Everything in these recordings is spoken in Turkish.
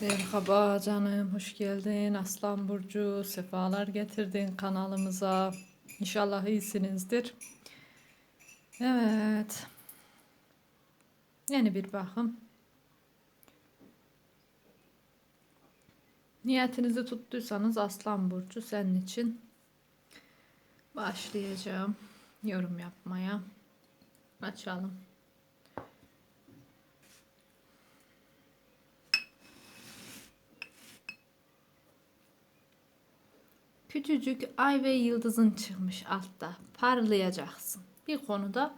Merhaba canım, hoş geldin. Aslan Burcu, sefalar getirdin kanalımıza. İnşallah iyisinizdir. Evet. Yeni bir bakım. Niyetinizi tuttuysanız Aslan Burcu senin için başlayacağım yorum yapmaya. Açalım. Küçücük ay ve yıldızın çıkmış altta. Parlayacaksın. Bir konuda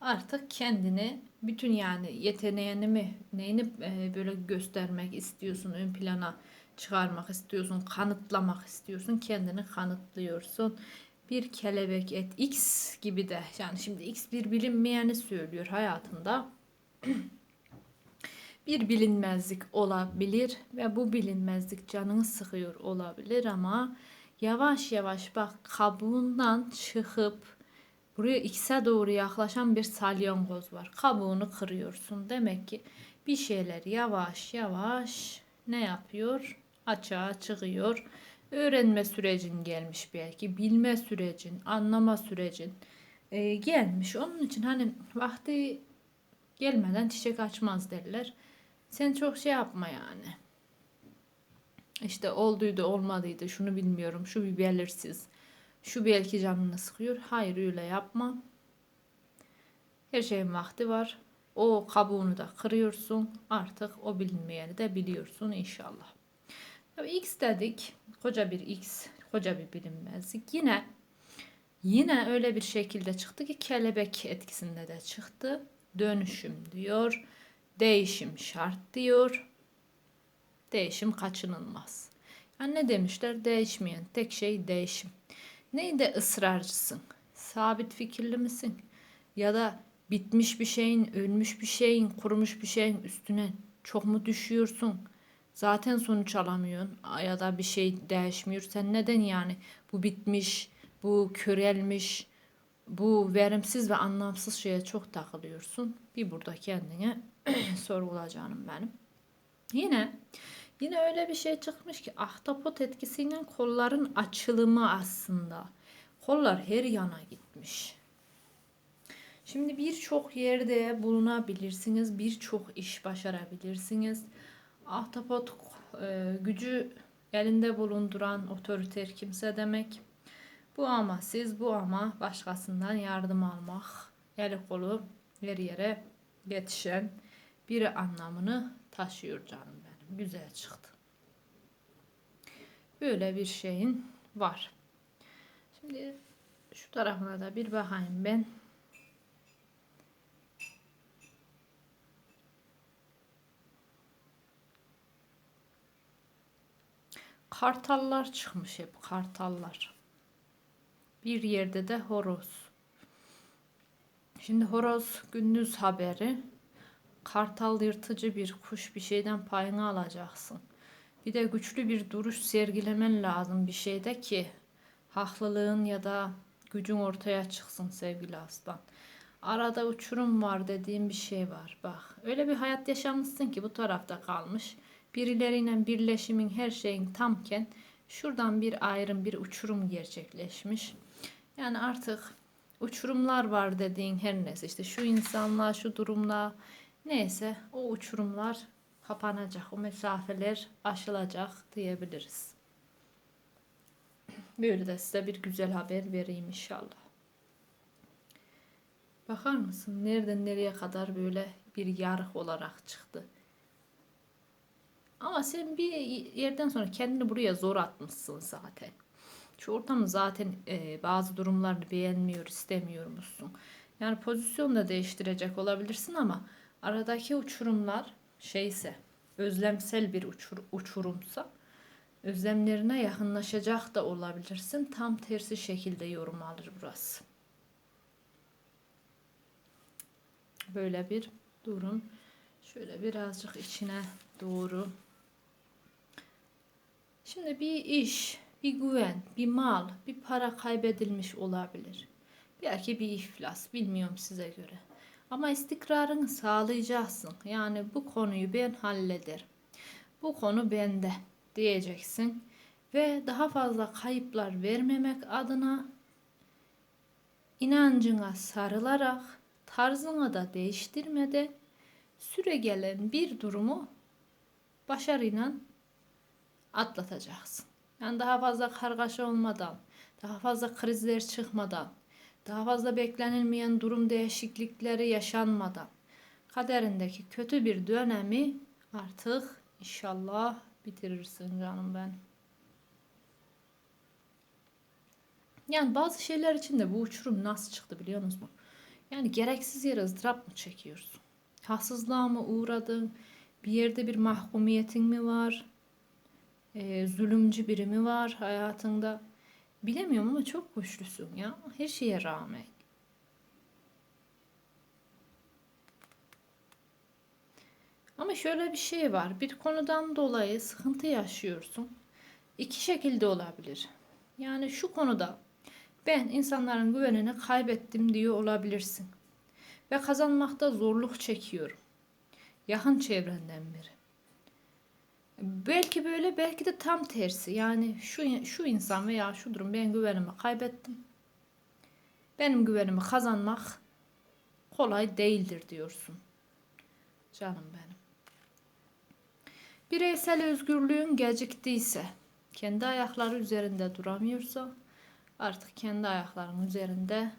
artık kendini bütün yani yeteneğini mi neyini e, böyle göstermek istiyorsun ön plana çıkarmak istiyorsun kanıtlamak istiyorsun kendini kanıtlıyorsun bir kelebek et x gibi de yani şimdi x bir bilinmeyeni söylüyor hayatında bir bilinmezlik olabilir ve bu bilinmezlik canını sıkıyor olabilir ama yavaş yavaş bak kabuğundan çıkıp buraya X'e doğru yaklaşan bir salyangoz var. Kabuğunu kırıyorsun. Demek ki bir şeyler yavaş yavaş ne yapıyor? Açığa çıkıyor. Öğrenme sürecin gelmiş belki. Bilme sürecin, anlama sürecin e, gelmiş. Onun için hani vakti gelmeden çiçek açmaz derler. Sen çok şey yapma yani. İşte olduydu olmadıydı şunu bilmiyorum şu bir belirsiz. Şu belki canını sıkıyor. Hayır öyle yapma. Her şeyin vakti var. O kabuğunu da kırıyorsun. Artık o bilinmeyeni de biliyorsun inşallah. X dedik. Koca bir X. Koca bir bilinmezlik. Yine yine öyle bir şekilde çıktı ki kelebek etkisinde de çıktı. Dönüşüm diyor. Değişim şart diyor Değişim kaçınılmaz. Yani ne demişler? Değişmeyen tek şey değişim. Neyde ısrarcısın? Sabit fikirli misin? Ya da bitmiş bir şeyin, ölmüş bir şeyin, kurumuş bir şeyin üstüne çok mu düşüyorsun? Zaten sonuç alamıyorsun ya da bir şey değişmiyor. Sen neden yani bu bitmiş, bu körelmiş, bu verimsiz ve anlamsız şeye çok takılıyorsun? Bir burada kendine sorgulacağım benim. Yine Yine öyle bir şey çıkmış ki ahtapot etkisiyle kolların açılımı aslında. Kollar her yana gitmiş. Şimdi birçok yerde bulunabilirsiniz, birçok iş başarabilirsiniz. Ahtapot e, gücü elinde bulunduran otoriter kimse demek. Bu ama siz bu ama başkasından yardım almak, eli kolu her yere yetişen biri anlamını taşıyor canım güzel çıktı. Böyle bir şeyin var. Şimdi şu tarafına da bir bakayım ben. Kartallar çıkmış hep kartallar. Bir yerde de horoz. Şimdi horoz gündüz haberi kartal yırtıcı bir kuş bir şeyden payını alacaksın. Bir de güçlü bir duruş sergilemen lazım bir şeyde ki haklılığın ya da gücün ortaya çıksın sevgili aslan. Arada uçurum var dediğim bir şey var. Bak öyle bir hayat yaşamışsın ki bu tarafta kalmış. Birileriyle birleşimin her şeyin tamken şuradan bir ayrım bir uçurum gerçekleşmiş. Yani artık uçurumlar var dediğin her neyse işte şu insanla şu durumla Neyse o uçurumlar kapanacak. O mesafeler aşılacak diyebiliriz. Böyle de size bir güzel haber vereyim inşallah. Bakar mısın? Nereden nereye kadar böyle bir yarık olarak çıktı. Ama sen bir yerden sonra kendini buraya zor atmışsın zaten. Şu ortamı zaten e, bazı durumlarını beğenmiyor, istemiyor musun? Yani pozisyon da değiştirecek olabilirsin ama aradaki uçurumlar şeyse özlemsel bir uçur, uçurumsa özlemlerine yakınlaşacak da olabilirsin. Tam tersi şekilde yorum alır burası. Böyle bir durum. Şöyle birazcık içine doğru. Şimdi bir iş, bir güven, bir mal, bir para kaybedilmiş olabilir. Belki bir iflas, bilmiyorum size göre. Ama istikrarını sağlayacaksın. Yani bu konuyu ben hallederim. Bu konu bende diyeceksin ve daha fazla kayıplar vermemek adına inancına sarılarak tarzını da değiştirmede süre gelen bir durumu başarıyla atlatacaksın. Yani daha fazla kargaşa olmadan, daha fazla krizler çıkmadan, daha fazla beklenilmeyen durum değişiklikleri yaşanmadan kaderindeki kötü bir dönemi artık inşallah bitirirsin canım ben. Yani bazı şeyler için de bu uçurum nasıl çıktı biliyor musunuz? Yani gereksiz yere ızdırap mı çekiyorsun? Haksızlığa mı uğradın? Bir yerde bir mahkumiyetin mi var? Ee, zulümcü biri mi var hayatında? Bilemiyorum ama çok güçlüsün ya. Her şeye rağmen. Ama şöyle bir şey var. Bir konudan dolayı sıkıntı yaşıyorsun. İki şekilde olabilir. Yani şu konuda ben insanların güvenini kaybettim diyor olabilirsin. Ve kazanmakta zorluk çekiyorum. Yakın çevrenden biri. Belki böyle belki de tam tersi. Yani şu şu insan veya şu durum ben güvenimi kaybettim. Benim güvenimi kazanmak kolay değildir diyorsun. Canım benim. Bireysel özgürlüğün geciktiyse, kendi ayakları üzerinde duramıyorsa artık kendi ayaklarının üzerinde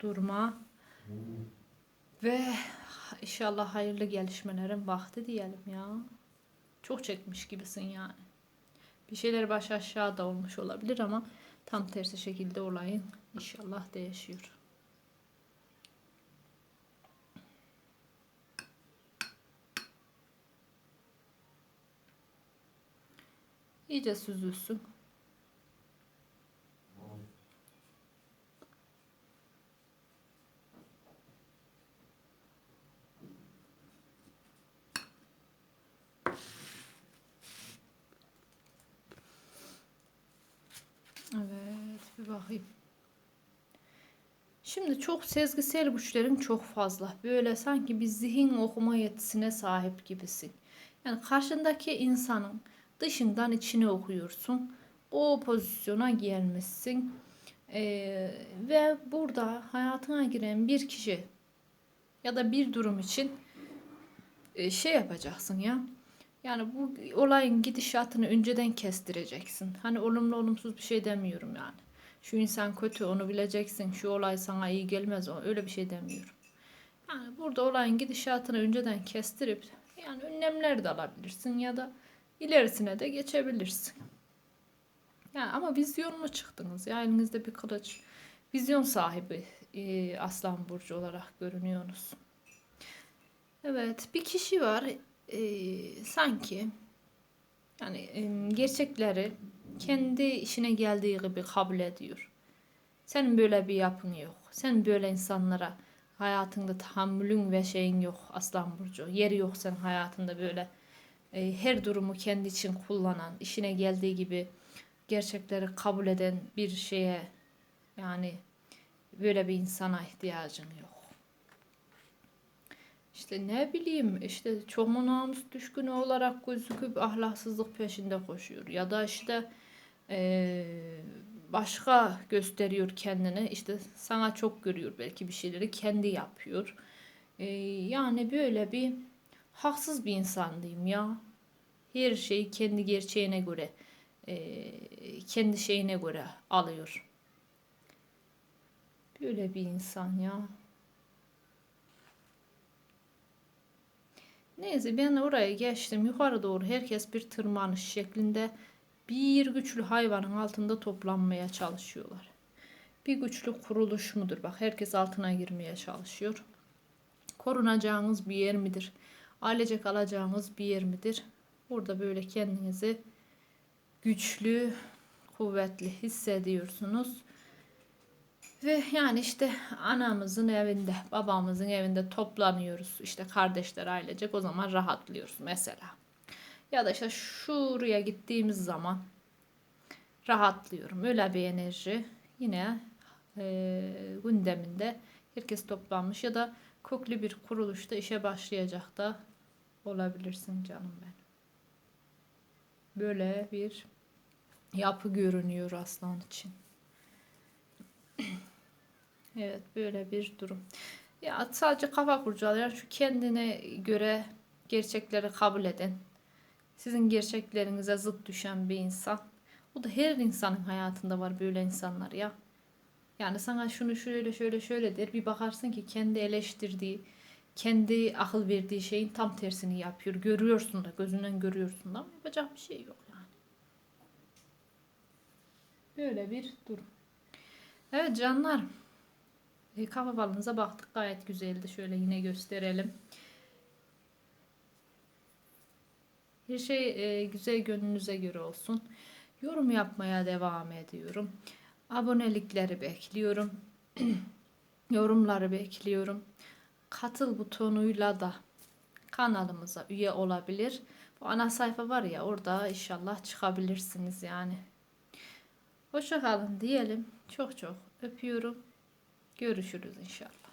durma ve inşallah hayırlı gelişmelerin vakti diyelim ya. Çok çekmiş gibisin yani. Bir şeyler baş aşağı da olmuş olabilir ama tam tersi şekilde olayın inşallah değişiyor. İyice süzülsün. Evet, bir. Şimdi çok sezgisel güçlerin çok fazla. Böyle sanki bir zihin okuma yetisine sahip gibisin. Yani karşındaki insanın dışından içine okuyorsun. O pozisyona gelmişsin. Ee, ve burada hayatına giren bir kişi ya da bir durum için e, şey yapacaksın ya. Yani bu olayın gidişatını önceden kestireceksin. Hani olumlu olumsuz bir şey demiyorum yani. Şu insan kötü onu bileceksin. Şu olay sana iyi gelmez. Öyle bir şey demiyorum. Yani burada olayın gidişatını önceden kestirip yani önlemler de alabilirsin ya da ilerisine de geçebilirsin. Yani ama vizyonlu çıktınız. Ya elinizde bir kılıç. Vizyon sahibi e, Aslan Burcu olarak görünüyorsunuz. Evet bir kişi var e, sanki yani e, gerçekleri kendi işine geldiği gibi kabul ediyor. Senin böyle bir yapın yok. Sen böyle insanlara hayatında tahammülün ve şeyin yok Aslan Burcu. Yeri yok sen hayatında böyle e, her durumu kendi için kullanan, işine geldiği gibi gerçekleri kabul eden bir şeye yani böyle bir insana ihtiyacın yok. İşte ne bileyim işte çok mu namus düşkünü olarak gözüküp ahlaksızlık peşinde koşuyor. Ya da işte e, başka gösteriyor kendini. İşte sana çok görüyor belki bir şeyleri kendi yapıyor. E, yani böyle bir haksız bir insan diyeyim ya. Her şeyi kendi gerçeğine göre, e, kendi şeyine göre alıyor. Böyle bir insan ya. Neyse ben oraya geçtim. Yukarı doğru herkes bir tırmanış şeklinde bir güçlü hayvanın altında toplanmaya çalışıyorlar. Bir güçlü kuruluş mudur? Bak herkes altına girmeye çalışıyor. Korunacağınız bir yer midir? Ailecek alacağınız bir yer midir? Burada böyle kendinizi güçlü, kuvvetli hissediyorsunuz. Ve yani işte anamızın evinde, babamızın evinde toplanıyoruz. İşte kardeşler ailecek o zaman rahatlıyoruz mesela. Ya da işte şuraya gittiğimiz zaman rahatlıyorum. Öyle bir enerji yine e, gündeminde herkes toplanmış ya da köklü bir kuruluşta işe başlayacak da olabilirsin canım ben. Böyle bir yapı görünüyor aslan için. Evet böyle bir durum. Ya sadece kafa kurcalayan şu kendine göre gerçekleri kabul eden, sizin gerçeklerinize zıt düşen bir insan. Bu da her insanın hayatında var böyle insanlar ya. Yani sana şunu şöyle şöyle şöyle der bir bakarsın ki kendi eleştirdiği, kendi akıl verdiği şeyin tam tersini yapıyor. Görüyorsun da gözünden görüyorsun da yapacak bir şey yok yani. Böyle bir durum. Evet canlar. E, kafa balınıza baktık gayet güzeldi. Şöyle yine gösterelim. Her şey e, güzel gönlünüze göre olsun. Yorum yapmaya devam ediyorum. Abonelikleri bekliyorum. Yorumları bekliyorum. Katıl butonuyla da kanalımıza üye olabilir. Bu ana sayfa var ya orada inşallah çıkabilirsiniz yani. Hoşça kalın diyelim. Çok çok öpüyorum. Görüşürüz inşallah.